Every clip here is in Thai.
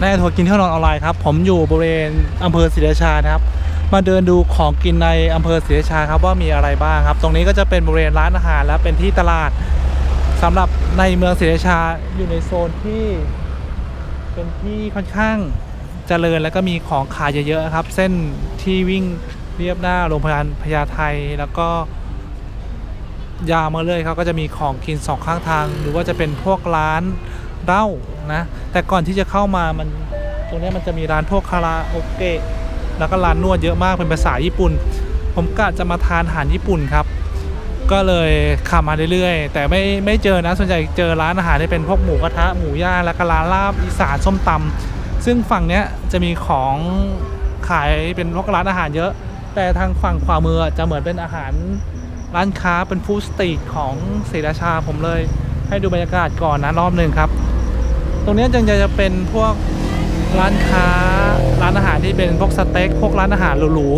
ในทัวร์กินเที่ยวนอนออนไลน์ครับ ผมอยู่บริเวณอำเภอศรีราชานะครับ มาเดินดูของกินในอำเภอศรีราชาครับว่ามีอะไรบ้างครับ ตรงนี้ก็จะเป็นบริเวณร้านอาหารและเป็นที่ตลาดสำหรับในเมืองศรีราชาอยู่ในโซนที่ เป็นที่ค่อนข้างเจริญแล้วก็มีของขายเยอะๆครับ เส้นที่วิ่งเรียบหน้าโรงพยาบาลพญาไทแล้วก็ยาวมาเลยเขาก็จะมีของกินสองข้างทาง หรือว่าจะเป็นพวกร้าน เล้านะ แต่ก่อนที่จะเข้ามามันตรงนี้มันจะมีร้านพวกคาราโอเกะแล้วก็ร้านนวดเยอะมากเป็นภาษาญี่ปุ่น ผมกะจะมาทานอาหารญี่ปุ่นครับ ก็เลยขับมาเรื่อยๆ แต่ไม่ไม่เจอนะ ส่วนใหญ่เจอร้านอาหารที่เป็นพวกหมูกระทะหมูย่างแล้วก็ร้านลาบอีสานส้มตำซึ่งฝั่งเนี้ยจะมีของขายเป็นพวกร้านอาหารเยอะ แต่ทางฝั่งขวามือจะเหมือนเป็นอาหารร้านค้าเป็นฟู้ดสตรีทของศรีราชาผมเลย ให้ดูบรรยากาศก่อนนะรอบหนึ่งครับ ตรงนี้จึงจะเป็นพวกร้านค้าร้านอาหารที่เป็นพวกสเต็กพวกร้านอาหารหรู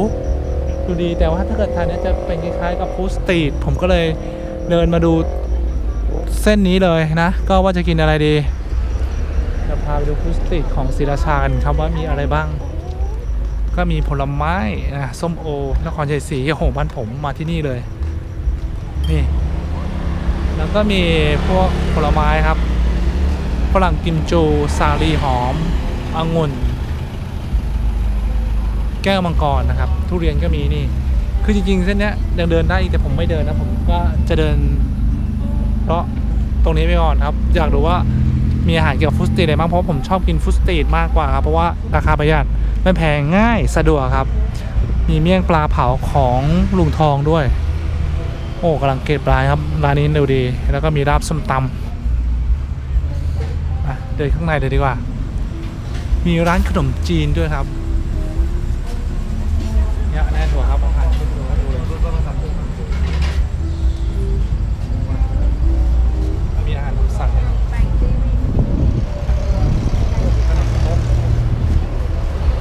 ๆดูดีแต่ว่าถ้าเกิดทานเนี้จะเป็นคล้ายๆกับฟู้ดสตรีทผมก็เลยเดินมาดูเส้นนี้เลยนะ ก็ว่าจะกินอะไรดีจะพาไปดูฟู้ดสตรีทของศรีราชากันครับว่ามีอะไรบ้าง ก็มีผลไม้นะส้มโอนครชัยศรีโอ้โหบ้านผมมาที่นี่เลยนี่แล้วก็มีพวกผลไม้ครับ ฝรั่งกิมจู สาลีหอมองุ่น แก้วมังกรนะครับ ทุเรียนก็มีนี่ คือจริงๆ เส้นเนี้ยยังเดินได้อีกแต่ผมไม่เดินนะผมก็จะเดิน เพราะตรงนี้ไปก่อนครับ อยากรู้ว่ามีอาหารเกี่ยวกับฟู้ดสตรีทอะไรบ้างเพราะผมชอบกินฟู้ดสตรีทมากกว่าครับเพราะว่าราคาประหยัดไม่แพงง่ายสะดวกครับ มีเมี่ยงปลาเผาของลุงทองด้วย โอ้กำลังเก็บร้านครับร้านนี้ดูดี แล้วก็มีราบส้มตำ เดินข้างในเลยดีกว่า มีร้านขนมจีนด้วยครับเนี่ยแน่นหัวครับอาหารขึ้นหัวให้ดูเลยมีอาหารตาสั่งนะครับขนมครก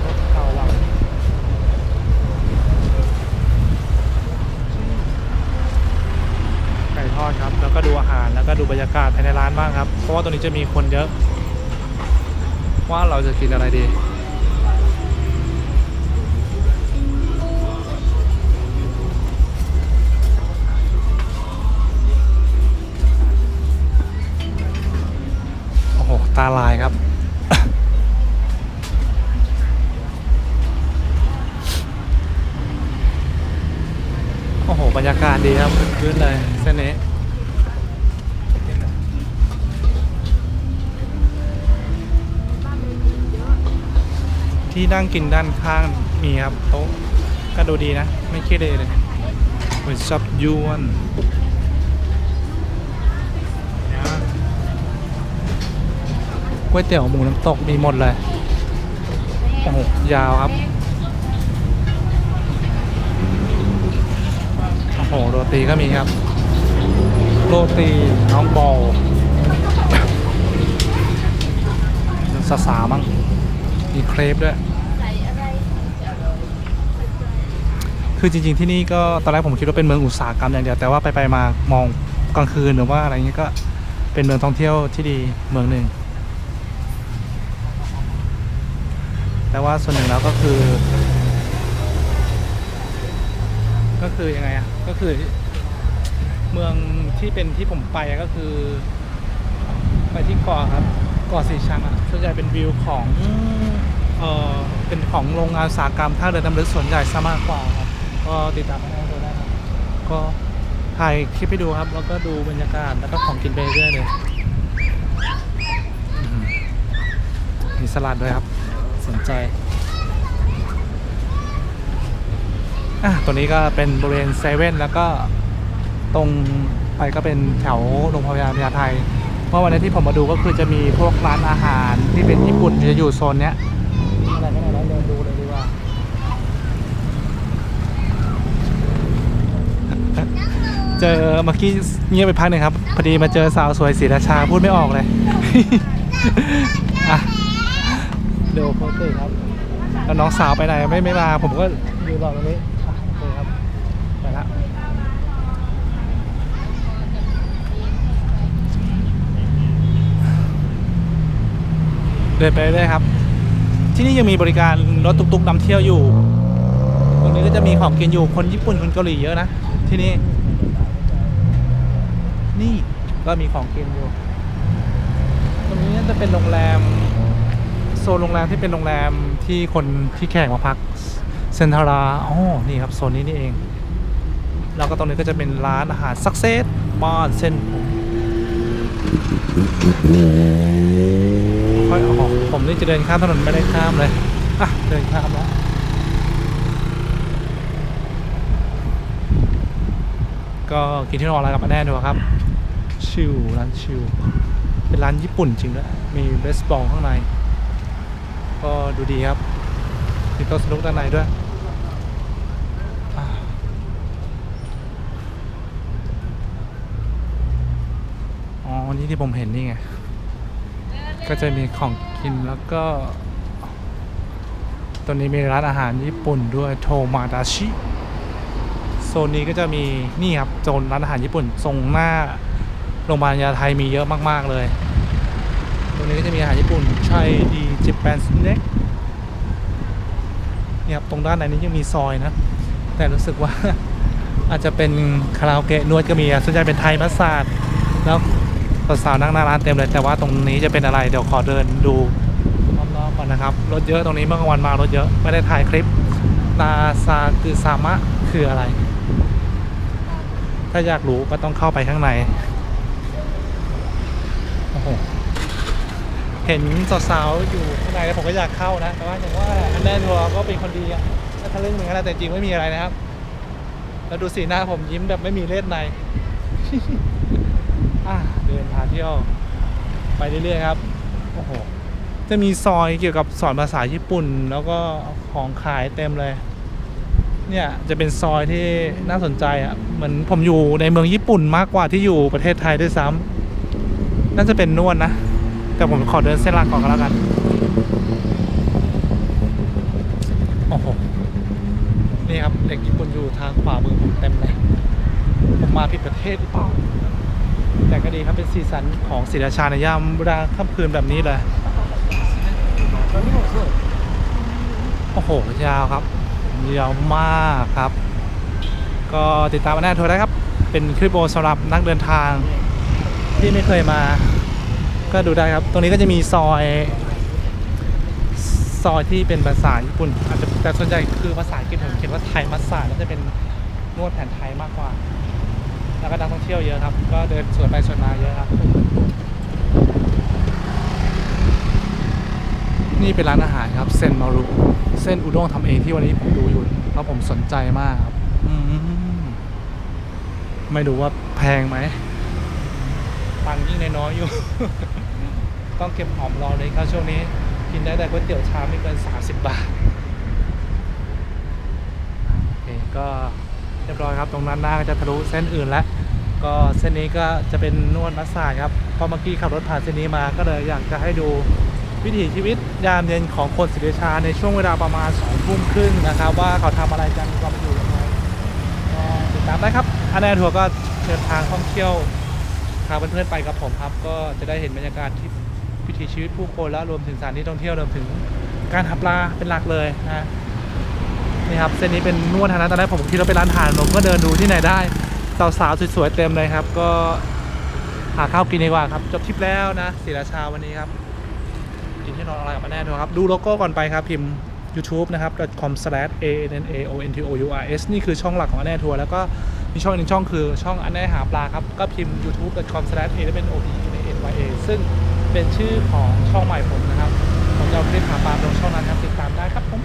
ครกเข่าหลังไก่ทอดครับ แล้วก็ดูอาหาร แล้วก็ดูบรรยากาศภายในร้านบ้างครับ เพราะว่าตรงนี้จะมีคนเยอะ ว่าเราจะกินอะไรดี โอ้โห ตาลายครับโอ้โห บรรยากาศดีครับพื้นๆเลยเส้นนี้ ที่นั่งกินด้านข้างมีครับโต๊ะก็ดูดีนะ ไม่ครียดเลยเลยเหมือนซับยวนก๋วยเตี๋ยวหมูน้ำตกมีหมดเลย โอ้โห ยาวครับ โอ้โห โรตีก็มีครับ โรตีน้องบอลสาสามั้ง มีเครปด้วย คือจริง ๆที่นี่ก็ตอนแรกผมคิดว่าเป็นเมืองอุตสาหกรรมอย่างเดียวแต่ว่าไปไปๆมามองกลางคืนหรือว่าอะไรเงี้ยก็เป็นเมืองท่องเที่ยวที่ดีเมืองหนึ่งแต่ว่าส่วนหนึ่งแล้วก็คือ ก็คือยังไงอะก็คือเมืองที่เป็นที่ผมไปก็คือ ไปที่เกาะครับเกาะสีชังอะส่วนใหญ่เป็นวิวของ เออเป็นของโรงงานอุตสาหกรรมท่าเรือน้ำลึกส่วนใหญ่ซะมากกว่าครับก็ติดตามให้ดูได้ครับก็ถ่ายคลิปให้ดูครับ แล้วก็ดูบรรยากาศแล้วก็ของกินไปเรื่อยเลยมีสลัดด้วยครับ สนใจอะตัวนี้ก็เป็นบริเวณเซเว่นแล้วก็ตรงไปก็เป็นแถวโรงพยาบาลพญาไทเมื่อวันนี้ที่ผมมาดูก็คือจะมีพวกร้านอาหารที่เป็นญี่ปุ่นจะอยู่โซนเนี้ยอะไรไม่ได้เดินดูเลยดีกว่า เจอเมื่อกี้เงียบไปพักหนึ่งครับ พอดีมาเจอสาวสวยศรีราชาพูดไม่ออกเลยอะเดี๋ยวโพสต์เลยครับแล้วน้องสาวไปไหนไม่ไม่มาผมก็อยู่รอตรงนี้โอเคครับไปละเดินไปเรื่อยครับ ที่นี่ยังมีบริการรถตุกๆนำเที่ยวอยู่ ตรงนี้ก็จะมีของกินอยู่คนญี่ปุ่นคนเกาหลีเยอะนะที่นี่ นี่ก็มีของกินอยู่ ตรงนี้น่าจะเป็นโรงแรม โซนโรงแรมที่เป็นโรงแรมที่คนที่แขกมาพักเซนทาราอ๋อนี่ครับโซนนี้นี่เอง แล้วก็ตรงนี้ก็จะเป็นร้านอาหารซักเซสบ้านเส้นค่อยออกผมนี่จะเดินข้ามถนนไม่ได้ข้ามเลย อะ เดินข้ามแล้วก็กินที่นอนอะไรกับป้าแน่ดูครับ ชิลร้านชิลเป็นร้านญี่ปุ่นจริงด้วยมีเบสบอลข้างใน ก็ดูดีครับมีโต๊ะสนุกด้านในด้วยอ๋อนี่ที่ผมเห็นนี่ไง ก็จะมีของกินแล้วก็ ตัวนี้มีร้านอาหารญี่ปุ่นด้วยโทมาดาชิโซนนี้ก็จะมีนี่ครับโซนร้านอาหารญี่ปุ่นทรงหน้า โรงพยาบาลยาไทยมีเยอะมาก ๆ เลย ตรงนี้ก็จะมีอาหารญี่ปุ่นใช่ดีจิปแปนสเน็กเนี่ยครับตรงด้านในนี้ยังมีซอยนะ แต่รู้สึกว่าอาจจะเป็นคาราโอเกะนวดก็มีส่วนใหญ่เป็นไทยมัสซาดแล้วสาวๆนั่งหน้าร้านเต็มเลย แต่ว่าตรงนี้จะเป็นอะไรเดี๋ยวขอเดินดูรอบๆก่อนนะครับ รถเยอะตรงนี้เมื่อกลางวันมารถเยอะไม่ได้ถ่ายคลิปนาซาคือซามะคืออะไร ถ้าอยากรู้ก็ต้องเข้าไปข้างใน เห็นสาวๆอยู่ข้างในแล้วผมก็อยากเข้านะ แต่ว่าอย่างว่าอันแน่ทัวร์ก็เป็นคนดีอะถ้าทะลึ่งเหมือนกันนะแต่จริงไม่มีอะไรนะครับ แล้วดูสีหน้าผมยิ้มแบบไม่มีเลือดในเดินพาเที่ยว ไปเรื่อยๆครับ โอ้โห จะมีซอยเกี่ยวกับสอนภาษาญี่ปุ่น แล้วก็ของขายเต็มเลย เนี่ยจะเป็นซอยที่น่าสนใจอะ เหมือนผมอยู่ในเมืองญี่ปุ่นมากกว่าที่อยู่ประเทศไทยด้วยซ้ำ น่าจะเป็นนวดนะ แต่ผมขอเดินเส้นหลักก่อนก็แล้วกัน โอ้โห นี่ครับเด็กญี่ปุ่นอยู่ทางขวามือผมเต็มเลย ผมมาผิดประเทศหรือเปล่า แต่ก็ดีครับเป็นสีสันของศิราชาในยามเวลาค่ำคืนแบบนี้เลย โอ้โห ยาวครับ ยาวมากครับ ก็ติดตามมาแน่ทัวร์ได้ครับ เป็นคลิปโอสำหรับนักเดินทาง ที่ไม่เคยมา ก็ดูได้ครับ ตรงนี้ก็จะมีซอย ซอยที่เป็นภาษาญี่ปุ่นอาจจะแต่ส่วนใหญ่คือภาษาอังกฤษผมเขียนว่าไทยมัสซาน่าจะเป็นนวดแผนไทยมากกว่า แล้วก็นักท่องเที่ยวเยอะครับ ก็เดินสวนไปสวนมาเยอะครับ นี่เป็นร้านอาหารครับ เซนมารุ เส้นอุด้งทำเองที่วันนี้ผมดูอยู่แล้วผมสนใจมากครับไม่รู้ว่าแพงไหม ตังค์ยิ่งน้อยอยู่ ต้องเก็บหอมรอเลยครับช่วงนี้ กินได้แต่ก๋วยเตี๋ยวชามไม่เกิน 30 บาทโอเคก็เรียบร้อยครับ ตรงนั้นหน้าก็จะทะลุเส้นอื่นแล้ว ก็เส้นนี้ก็จะเป็นนวดมัสซาจครับพอเมื่อกี้ขับรถผ่านเส้นนี้มาก็เลยอยากจะให้ดูวิถีชีวิตยามเย็นของคนศรีราชาในช่วงเวลาประมาณ2องทุ่มครึ่งนะครับ ว่าเขาทำอะไรกันความเป็นอยู่ยังไงก็ติดตามได้ครับอันแนทัวร์ก็เดินทางท่องเที่ยว พาเพื่อนๆไปกับผมครับ ก็จะได้เห็นบรรยากาศที่วิถีชีวิตผู้คนแล้วรวมถึงสถานที่ท่องเที่ยวรวมถึงการหาปลาเป็นหลักเลยนะนี่ครับเส้นนี้เป็นนวดทางนั้นตอนแรกผมคิดว่าเป็นร้านอาหารผมก็เดินดูที่ไหนได้สาวๆสวยๆเต็มเลยครับ ก็หาข้าวกินดีกว่าครับ จบทริปแล้วนะศรีราชาวันนี้ครับกินที่นอนอะไรกับแน่ด้วยครับ ดูโลโก้ก่อนไปครับพิมพ์ YouTube นะครับ com/annaontours นี่คือช่องหลักของอันแน่ทัวร์แล้วก็มีช่องอีกหนึ่งช่องคือช่องอันแน่หาปลาครับ ก็พิมพ์ youtube.com/annaontours ซึ่งเป็นชื่อของช่องใหม่ผมนะครับ ผมจะเอาคลิปหาปลาลงช่องนั้นครับติดตามได้ครับผม